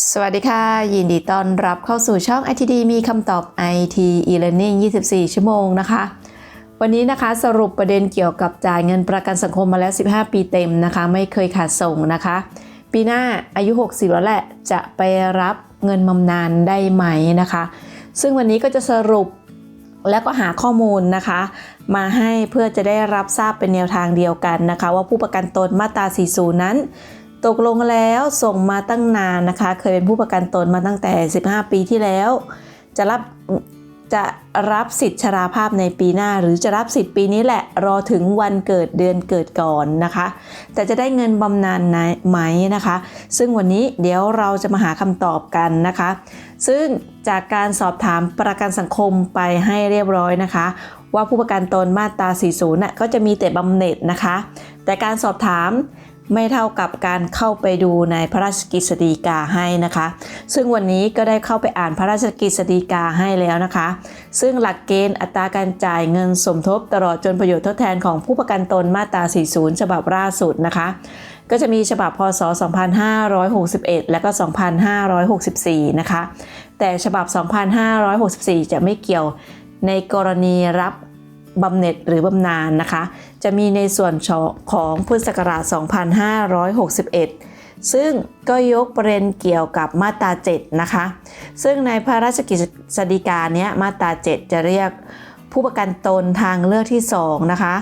สวัสดีค่ะ ยินดีต้อนรับเข้าสู่ช่อง ITD มีคำตอบ IT e-learning 24 ชั่วโมงนะคะ วันนี้นะคะสรุปประเด็นเกี่ยวกับจ่ายเงินประกันสังคมมาแล้ว 15 ปีเต็มนะคะ ไม่เคยขาดส่งนะคะ ปีหน้าอายุ 60 แล้วแหละ จะไปรับเงินบำนาญได้ไหมนะคะ ซึ่งวันนี้ก็จะสรุปแล้วก็หาข้อมูลนะคะ มาให้เพื่อจะได้รับทราบเป็นแนวทางเดียวกันนะคะ ว่าผู้ประกันตนมาตรา 40 นั้น ตกลงแล้วส่งมาตั้งนานนะคะ เคยเป็นผู้ประกันตนมาตั้งแต่ 15 ปีที่แล้ว จะรับจะรับสิทธิ์ชราภาพในปีหน้า หรือจะรับสิทธิ์ปีนี้แหละรอถึงวันเกิดเดือนเกิดก่อนนะคะ แต่จะได้เงินบำนาญไหมนะคะ ซึ่งวันนี้เดี๋ยวเราจะมาหาคำตอบกันนะคะ ซึ่งจากการสอบถามประกันสังคมไปให้เรียบร้อยนะคะ ว่าผู้ประกันตนมาตรา 40น่ะก็จะมีแต่บำเหน็จนะคะ แต่การสอบถาม ไม่เท่ากับการเข้าไปดูในพระราชกฤษฎีกาให้นะคะ ซึ่งวันนี้ก็ได้เข้าไปอ่านพระราชกฤษฎีกาให้แล้วนะคะ ซึ่งหลักเกณฑ์อัตราการจ่ายเงินสมทบตลอดจนประโยชน์ทดแทนของผู้ประกันตนมาตรา 40 ฉบับล่าสุดนะคะ ก็จะมีฉบับพศ 2561 และก็ 2564 นะคะ แต่ฉบับ 2564 จะไม่เกี่ยวในกรณีรับ บำเหน็จหรือบำนาญนะคะ จะมีในส่วนของพุทธศักราช 2561 ซึ่งก็ยกประเด็นเกี่ยวกับมาตรา 7 นะคะ ซึ่งในพระราชกฤษฎีกาเนี้ยมาตรา 7 จะเรียกผู้ประกันตนทางเลือกที่ 2 นะคะ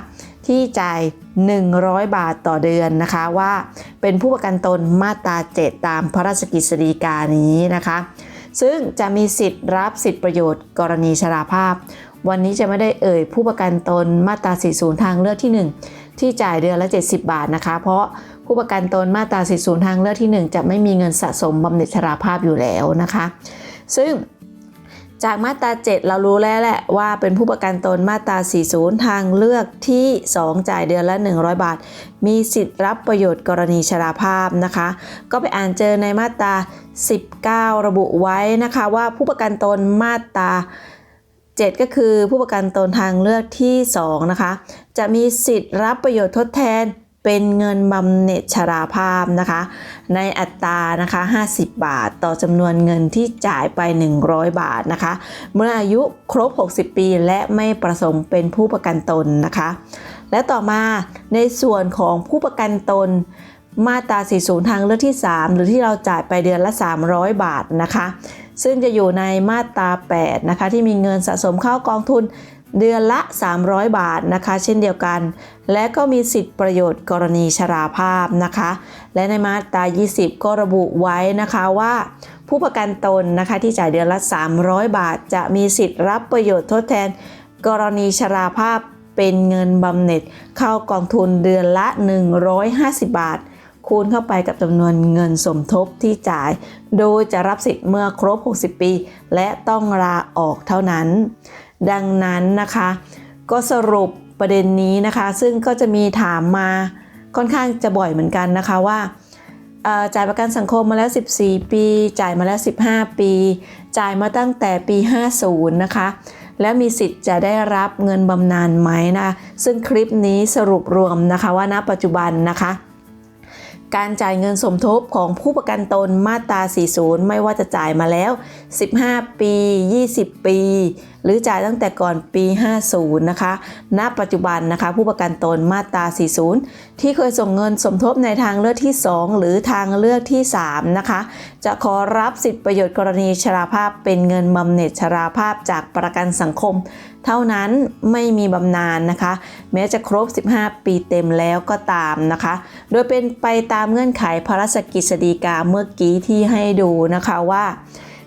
ที่จ่าย 100 บาทต่อเดือนนะคะว่าเป็นผู้ประกันตนมาตรา 7 ตามพระราชกฤษฎีกานี้นะคะ ซึ่งจะมีสิทธิ์รับสิทธิประโยชน์กรณีชราภาพ วันนี้จะไม่ได้เอ่ยผู้ประกันตนมาตรา 40 ทางเลือกที่ 1 ที่จ่ายเดือนละ 70 บาทนะคะ เพราะผู้ประกันตนมาตรา 40 ทางเลือกที่ 1 จะไม่มีเงินสะสมบำเหน็จชราภาพอยู่แล้วนะคะ ซึ่งจากมาตรา 7 เรารู้แล้วแหละว่าเป็นผู้ประกันตนมาตรา 40 ทางเลือกที่ 2 จ่ายเดือนละ 100 บาท มีสิทธิ์รับประโยชน์กรณีชราภาพนะคะ ก็ไปอ่านเจอในมาตรา 19 ระบุไว้นะคะว่าผู้ประกันตนมาตรา 7 ก็คือผู้ประกันตนทางเลือกที่ 2 นะคะ จะมีสิทธิ์รับประโยชน์ทดแทนเป็นเงินบำเหน็จชราภาพนะคะ ในอัตรานะคะ 50 บาท ต่อจำนวนเงินที่จ่ายไป 100 บาทนะคะ เมื่ออายุครบ 60 ปีและไม่ประสงค์เป็นผู้ประกันตนนะคะ และต่อมาในส่วนของผู้ประกันตนมาตรา 40 ทางเลือกที่ 3 หรือที่เราจ่ายไปเดือนละ 300 บาทนะคะ ซึ่งจะอยู่ในมาตรา 8 นะคะ ที่มีเงินสะสมเข้ากองทุนเดือนละ 300 บาทนะคะ เช่นเดียวกัน และก็มีสิทธิประโยชน์กรณีชราภาพนะคะ และในมาตรา 20 ก็ระบุไว้นะคะว่าผู้ประกันตนนะคะที่จ่ายเดือนละ 300 บาท จะมีสิทธิ์รับประโยชน์ทดแทน กรณีชราภาพเป็นเงินบำเหน็จเข้ากองทุนเดือนละ 150 บาท คูณเข้าไปกับจำนวนเงินสมทบที่จ่าย โดยจะรับสิทธิ์เมื่อครบ 60 ปี และต้องลาออกเท่านั้น ดังนั้นนะคะ ก็สรุปประเด็นนี้นะคะ ซึ่งก็จะมีถามมาค่อนข้างจะบ่อยเหมือนกันนะคะว่าจ่ายประกันสังคมมาแล้ว 14 ปี จ่ายมาแล้ว 15 ปี จ่ายมาตั้งแต่ปี 50 นะคะ แล้วมีสิทธิ์จะได้รับเงินบำนาญไหมนะ ซึ่งคลิปนี้สรุปรวมนะคะว่าณปัจจุบันนะคะ การจ่ายเงินสมทบของผู้ประกันตนมาตรา 40 ไม่ว่าจะจ่ายมาแล้ว 15 ปี 20 ปี หรือจ่ายตั้งแต่ก่อนปี 50 นะคะ ณ ปัจจุบันนะคะ ผู้ประกันตนมาตรา 40 ที่เคยส่งเงินสมทบในทางเลือกที่ 2 หรือทางเลือกที่ 3 นะคะ จะขอรับสิทธิประโยชน์กรณีชราภาพเป็นเงินบำเหน็จชราภาพจากประกันสังคม เท่านั้นไม่มีบำนาญนะคะ แม้จะครบ 15 ปีเต็มแล้วก็ตามนะคะ โดยเป็นไปตามเงื่อนไขพระราชกฤษฎีกาเมื่อกี้ที่ให้ดูนะคะว่า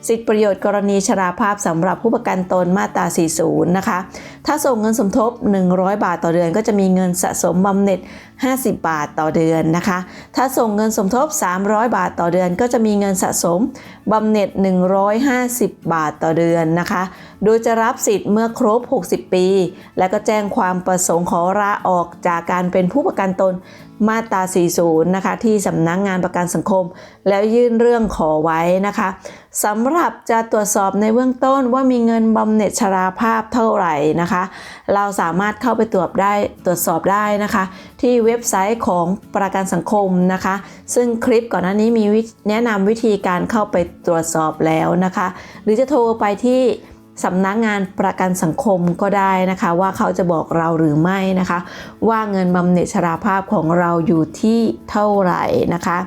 สิทธิประโยชน์กรณีชราภาพสำหรับผู้ประกันตนมาตรา 40 นะคะ ถ้าส่งเงินสมทบ 100 บาทต่อเดือน ก็จะมีเงินสะสมบำเหน็จ 50 บาทต่อเดือนนะคะ ถ้าส่งเงินสมทบ 300 บาทต่อเดือน ก็จะมีเงินสะสมบำเหน็จ 150 บาทต่อเดือนนะคะ โดยจะรับสิทธิ์เมื่อครบ 60 ปี และก็แจ้งความประสงค์ขอลาออกจากการเป็นผู้ประกันตนมาตรา 40 นะคะ ที่สำนักงงานประกันสังคม แล้วยื่นเรื่องขอไว้นะคะสำหรับจะตรวจสอบในเบื้องต้นว่ามีเงินบำเหน็จชราภาพเท่าไหร่นะคะ เราสามารถเข้าไปตรวจได้ตรวจสอบได้นะคะ ที่เว็บไซต์ของประกันสังคมนะคะ ซึ่งคลิปก่อนหน้านี้มีแนะนำวิธีการเข้าไปตรวจสอบแล้วนะคะ หรือจะโทรไปที่ สำนักงานประกันสังคมก็ได้นะคะ ว่าเขาจะบอกเราหรือไม่นะคะ ว่าเงินบำเหน็จชราภาพของเราอยู่ที่เท่าไหร่นะคะ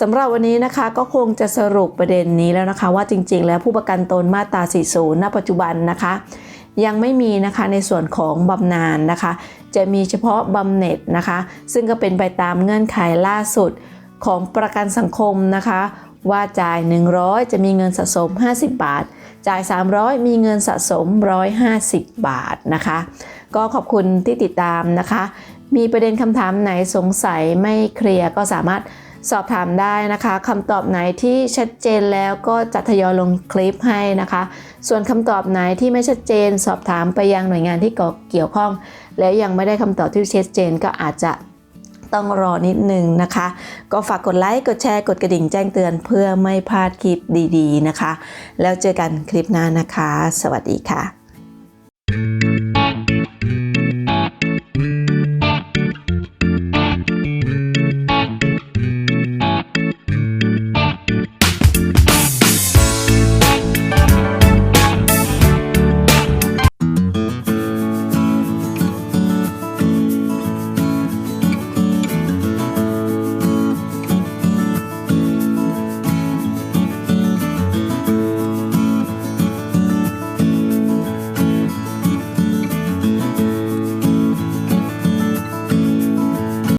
สำหรับวันนี้นะคะก็คงจะสรุปประเด็นนี้แล้วนะคะ ว่าจริง ๆ แล้วผู้ประกันตนมาตรา40ณปัจจุบันนะคะ ยังไม่มีนะคะในส่วนของบำนาญนะคะ จะมีเฉพาะบำเหน็จนะคะ ซึ่งก็เป็นไปตามเงื่อนไขล่าสุดของประกันสังคมนะคะ ว่าจ่าย 100 จะมีเงินสะสม 50 บาท จ่าย 300 มีเงินสะสม 150 บาทนะคะ ก็ขอบคุณที่ติดตามนะคะ มีประเด็นคำถามไหนสงสัยไม่เคลียร์ก็สามารถสอบถามได้นะคะคำตอบไหนที่ชัดเจนแล้วก็จะทยอยลงคลิปให้นะคะ ส่วนคำตอบไหนที่ไม่ชัดเจน สอบถามไปยังหน่วยงานที่เกี่ยวข้อง แล้วยังไม่ได้คำตอบที่ชัดเจนก็อาจจะ ต้องรอนิดนึงนะคะ ก็ฝากกดไลค์กดแชร์กดกระดิ่งแจ้งเตือนเพื่อไม่พลาดคลิปดีๆนะคะ แล้วเจอกันคลิปหน้านะคะ สวัสดีค่ะ